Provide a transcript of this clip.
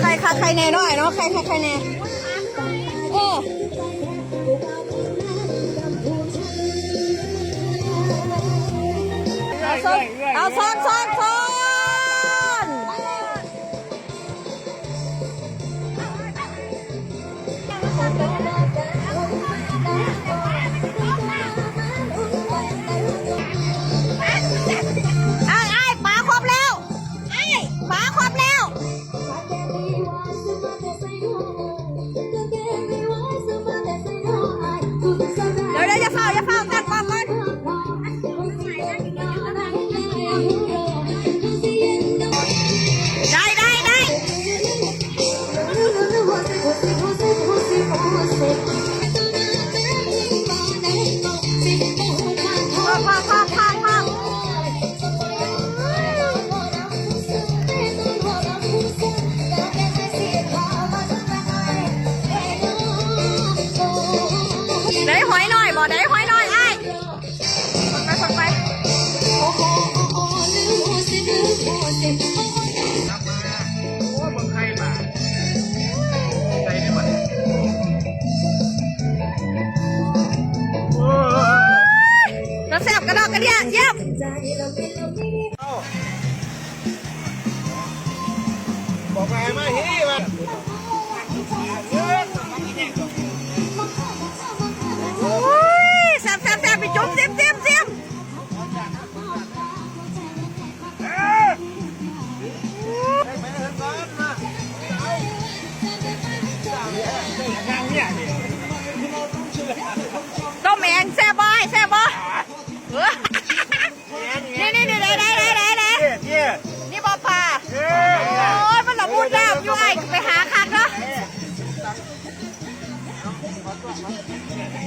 ใครคะใครแน่น้อยเนาะใครค่ะใครแน่เออเอาซ้อนเอาซ้อนซ้อนซ้อน พอพอพอพอพได้หอยหน่อยบ่ได้หอยหน่อยไอ้ กระแสบกระดอกกระเดียเยี่ยมบอกมามาฮ้ยมันโอ้ยแซ่บแซ่บแซบไปจุ่มเสียมเสียมเสียมเถิดก่อนมาทางเนี่ย 什么？